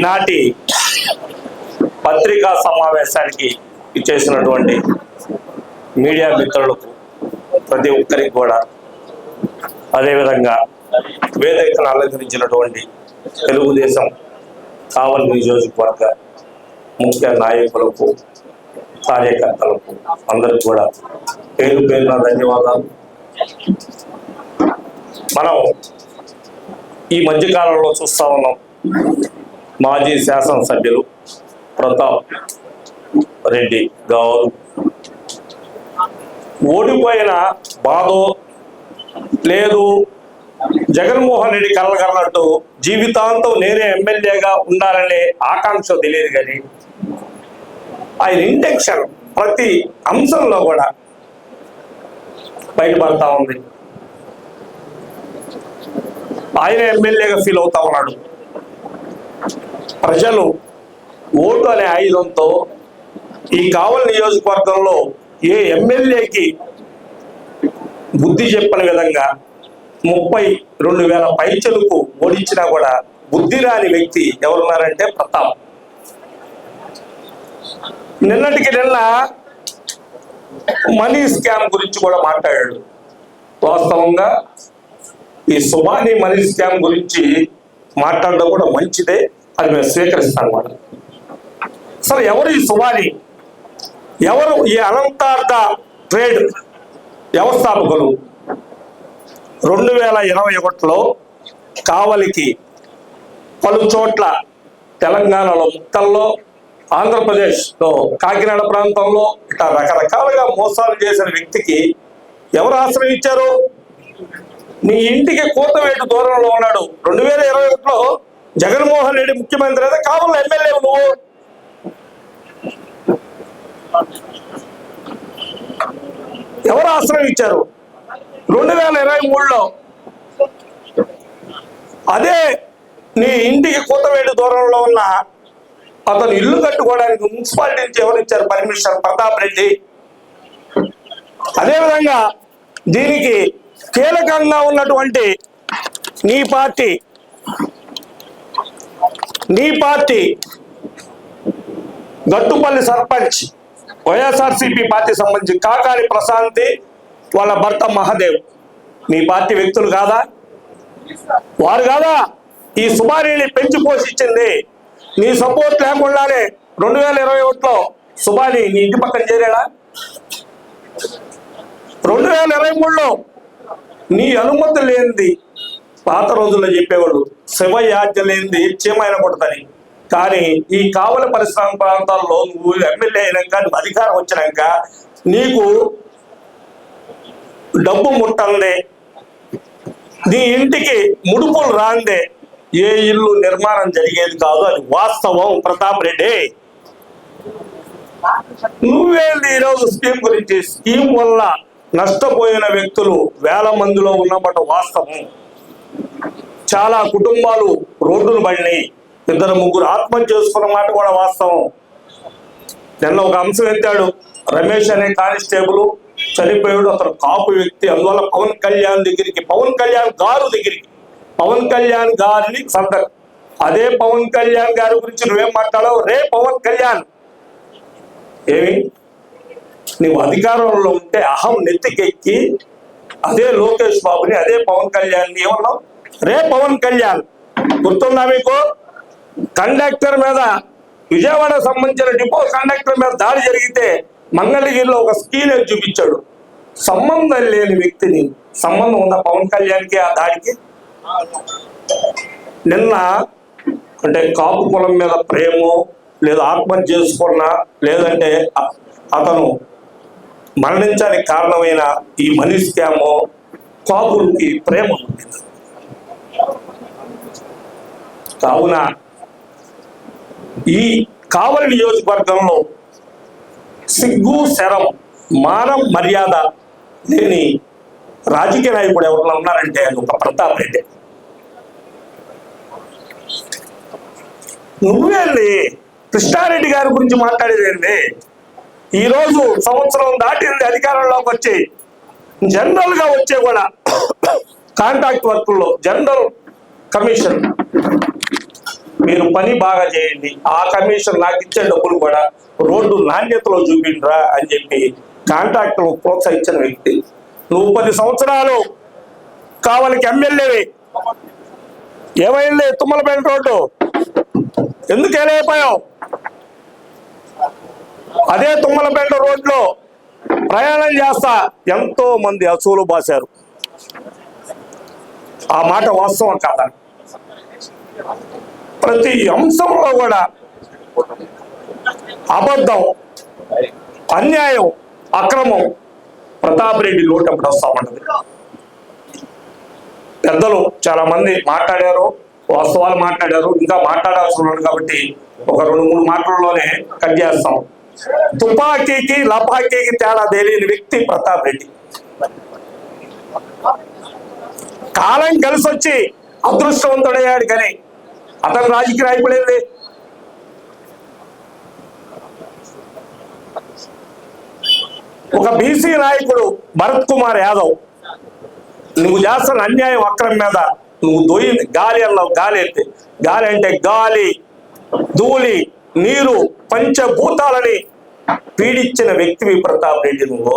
ఈనాటి పత్రికా సమావేశానికి ఇచ్చేసినటువంటి మీడియా మిత్రులకు ప్రతి ఒక్కరికి కూడా అదేవిధంగా వేదికను అలంకరించినటువంటి తెలుగుదేశం కావలి నియోజకవర్గ ముఖ్య నాయకులకు కార్యకర్తలకు అందరికి కూడా పేరు పేరున ధన్యవాదాలు. మనం ఈ మధ్యకాలంలో చూస్తా ఉన్నాం. మాజీ శాసనసభ్యులు ప్రతాప్ రెడ్డి గారు. ఓడిపోయిన బాధో లేదు. జగన్మోహన్ రెడ్డి కలగన్నట్టు జీవితాంతం నేనే ఎమ్మెల్యేగా ఉండాలనే ఆకాంక్ష తెలియదు కానీ ఆయన ఇంటెన్షన్ ప్రతి అంశంలో కూడా బయటపడతా ఉంది. ఆయన ఎమ్మెల్యేగా ఫీల్ అవుతా ఉన్నాడు. ప్రజలు ఓటు అనే ఆయుధంతో ఈ కావలి నియోజకవర్గంలో ఏ ఎమ్మెల్యేకి బుద్ధి చెప్పని విధంగా ముప్పై రెండు వేల పైచలకు ఓడించినా కూడా బుద్ధి రాని వ్యక్తి ఎవరున్నారంటే ప్రతాప్. నిన్నటికి నిన్న మనీ స్కామ్ గురించి కూడా మాట్లాడాడు. వాస్తవంగా ఈ సుభాని మనీ స్కామ్ గురించి మాట్లాడడం కూడా మంచిదే. అది మేము స్వీకరిస్తాం కూడా సరే ఎవరు ఈ సుమారి ఎవరు ఈ అనంతార్థ ట్రేడ్ వ్యవస్థాపకులు? రెండు వేల ఇరవై ఒకటిలో కావలికి పలు చోట్ల తెలంగాణలో ముక్కల్లో ఆంధ్రప్రదేశ్లో కాకినాడ ప్రాంతంలో ఇట్లా రకరకాలుగా మోసాలు చేసిన వ్యక్తికి ఎవరు ఆశ్రయం ఇచ్చారు? నీ ఇంటికి కూతవేటు దూరంలో ఉన్నాడు. రెండు వేల ఇరవై ఒకటిలో జగన్మోహన్ రెడ్డి ముఖ్యమంత్రి అయితే కావాలి ఎమ్మెల్యే నువ్వు ఎవరు ఆశ్రయం ఇచ్చారు? రెండు వేల ఇరవై మూడులో. అదే నీ ఇంటికి కూతవేడి దూరంలో ఉన్న అతను ఇల్లు కట్టుకోవడానికి మున్సిపాలిటీ నుంచి ఎవరు ఇచ్చారు? పర్మిషన్ ప్రతాప్ రెడ్డి. అదేవిధంగా దీనికి కీలకంగా ఉన్నటువంటి నీ పార్టీ నీ party Gattupalli sarpanch YSRCP party సంబంధించి కాకాని ప్రశాంతి వాళ్ళ భర్త మహాదేవ్. నీ పార్టీ వ్యక్తులు కాదా? వారు కాదా? ఈ సుమారిని పెంచి పోషించింది. నీ సపోర్ట్ లేకుండానే రెండు వేల ఇరవై ఒకటిలో సుబాని నీ ఇంటి పక్కన చేరాడా? రెండు వేల ఇరవై మూడులో నీ అనుమతి లేనిది పాత రోజుల్లో చెప్పేవాళ్ళు శివయాజ్ఞ లేనిది చీమైన కొడతని. కానీ ఈ కావలి పరిశ్రమ ప్రాంతాల్లో నువ్వు ఎమ్మెల్యే అయినాక నువ్వు అధికారం వచ్చినాక నీకు డబ్బు ముట్టందే. నీ ఇంటికి ముడుపులు రాందే. ఏ ఇల్లు నిర్మాణం జరిగేది కాదు అది వాస్తవం. ప్రతాప్ రెడ్డి నువ్వేంటి ఈరోజు స్కీమ్ గురించి? స్కీమ్ వల్ల నష్టపోయిన వ్యక్తులు వేల మందిలో ఉన్నమాట వాస్తవం. చాలా కుటుంబాలు రోడ్డును పడినాయి. ఇద్దరు ముగ్గురు ఆత్మహత్య చేసుకున్న మాట కూడా వాస్తవం. నిన్న ఒక అంశం ఎత్తాడు. రమేష్ అనే కానిస్టేబుల్ చనిపోయాడు. అతను కాపు వ్యక్తి. అందువల్ల పవన్ కళ్యాణ్ దగ్గరికి పవన్ కళ్యాణ్ గారు దగ్గరికి పవన్ కళ్యాణ్ గారిని సందర్ అదే పవన్ కళ్యాణ్ గారి గురించి నువ్వేం మాట్లాడావు? రే పవన్ కళ్యాణ్! ఏమి? నువ్వు అధికారంలో ఉంటే అహం నెత్తికెక్కి అదే లోకేష్ బాబుని అదే పవన్ కళ్యాణ్ని ఏమన్నావు? రే పవన్ కళ్యాణ్ గుర్తుందా మీకు? కండక్టర్ మీద విజయవాడ సంబంధించిన డిపో కండక్టర్ మీద దాడి జరిగితే మంగళగిరిలో ఒక స్కీల్ చూపించాడు. సంబంధం లేని వ్యక్తిని సంబంధం ఉందా పవన్ కళ్యాణ్కి ఆ దాడికి? నిన్న అంటే కాపు కులం మీద ప్రేమ లేదా ఆత్మహత్య చేసుకున్నా లేదంటే అతను మరణించడానికి కారణమైన ఈ మనీ స్కామో కాపులకి ప్రేమ ఉంటుంది? కావున ఈ కావలి నియోజకవర్గంలో సిగ్గు శరం మానం మర్యాద లేని రాజకీయ నాయకుడు ఎవరు ఉన్నారంటే అది ఒక ప్రతాప్ రెడ్డి నువ్వేంది కృష్ణారెడ్డి గారి గురించి మాట్లాడేదేంది ఈ రోజు సంవత్సరం దాటింది అధికారంలోకి వచ్చి జనరల్గా వచ్చే కూడా కాంట్రాక్ట్ వర్కుల్లో జనరల్ కమిషన్ మీరు పని బాగా చేయండి. ఆ కమిషన్ నాకు ఇచ్చే డబ్బులు కూడా రోడ్డు నాణ్యతలో చూపిండ్రా అని చెప్పి కాంట్రాక్టర్ ప్రోత్సహించిన వ్యక్తి. నువ్వు పది సంవత్సరాలు కావలికి ఎమ్మెల్యేవి ఏమైంది? తుమ్మలపేట రోడ్డు. ఎందుకు వెళ్ళైపోయావు అదే తుమ్మలపేట రోడ్లో ప్రయాణం చేస్తా ఎంతో మంది అసూలు బాశారు. ఆ మాట వాస్తవం కాదా? ప్రతి అంశంలో కూడా అబద్ధం అన్యాయం అక్రమం ప్రతాప్ రెడ్డి లోటప్పుడు వస్తా ఉంటది. పెద్దలు చాలా మంది మాట్లాడారు వాస్తవాలు మాట్లాడారు ఇంకా మాట్లాడాల్సి ఉన్నాడు కాబట్టి ఒక రెండు మూడు మాటల్లోనే కట్ చేస్తాం. తుపాకీకి లపాకీకి తేడా తెలియని వ్యక్తి ప్రతాప్ రెడ్డి. కాలం కలిసి వచ్చి అదృష్టవంతుడయ్యాడు కానీ అతను రాజకీయ రాయపడేది ఒక బీసీ నాయకుడు భరత్ కుమార్ యాదవ్ నువ్వు చేస్తున్న అన్యాయం అక్రమం మీద నువ్వు దొయ్యి గాలి అన్నావు గాలి అంటే గాలి అంటే గాలి ధూళి నీరు పంచభూతాలని పీడించిన వ్యక్తివి ప్రతాప్ రెడ్డి నువ్వు.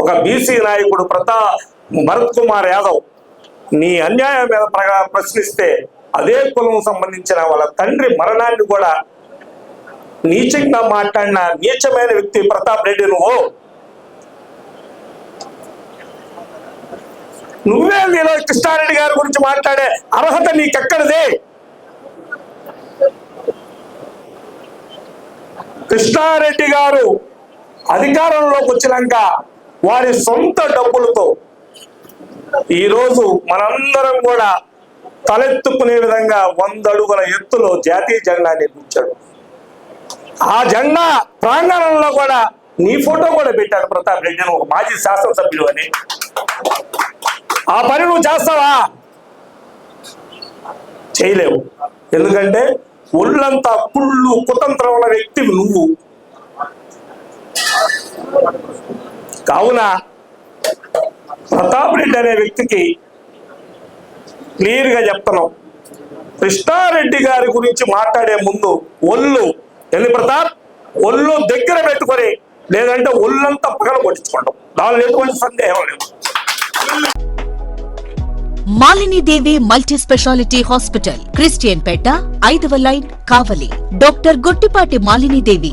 ఒక బీసీ నాయకుడు ప్రతా భరత్ కుమార్ యాదవ్ నీ అన్యాయం మీద ప్రశ్నిస్తే అదే కులం సంబంధించిన వాళ్ళ తండ్రి మరణాన్ని కూడా నీచంగా మాట్లాడిన నీచమైన వ్యక్తి ప్రతాప్ రెడ్డి నువ్వు. నువ్వే మీలో కృష్ణారెడ్డి గారి గురించి మాట్లాడే అర్హత నీకెక్కడిది? కృష్ణారెడ్డి గారు అధికారంలోకి వచ్చినాక వారి సొంత డబ్బులతో ఈరోజు మనందరం కూడా తలెత్తుకునే విధంగా వంద అడుగుల ఎత్తులో జాతీయ జెండా నిర్మించాడు. ఆ జెండా ప్రాంగణంలో కూడా నీ ఫోటో కూడా పెట్టాడు ప్రతాప్ రెడ్డి నువ్వు మాజీ శాసనసభ్యుడు అని. ఆ పని నువ్వు చేస్తావా? చేయలేవు. ఎందుకంటే ఒళ్ళంతా కుళ్ళు కుతంత్రం ఉన్న వ్యక్తి నువ్వు. కావున ప్రతాప్ రెడ్డి అనే వ్యక్తికి క్లియర్గా చెప్తున్నాం. కృష్ణారెడ్డి గారి గురించి మాట్లాడే ముందు ఒళ్ళు ఎన్ని ప్రతాప్ ఒళ్ళు దగ్గర పెట్టుకొని లేదంటే ఒళ్ళంతా పగల కొట్టించుకోవడం దానిలో ఎటువంటి సందేహం లేదు. Malinidevi multi speciality hospital Christianpeta ఐదవ line Kavali. Doctor Gottipati Malinidevi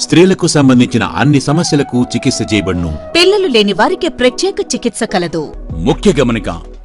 స్త్రీలకు సంబంధించిన అన్ని సమస్యలకు చికిత్స చేయబడును. పిల్లలు లేని వారికి ప్రత్యేక చికిత్స కలదు. ముఖ్య గమనిక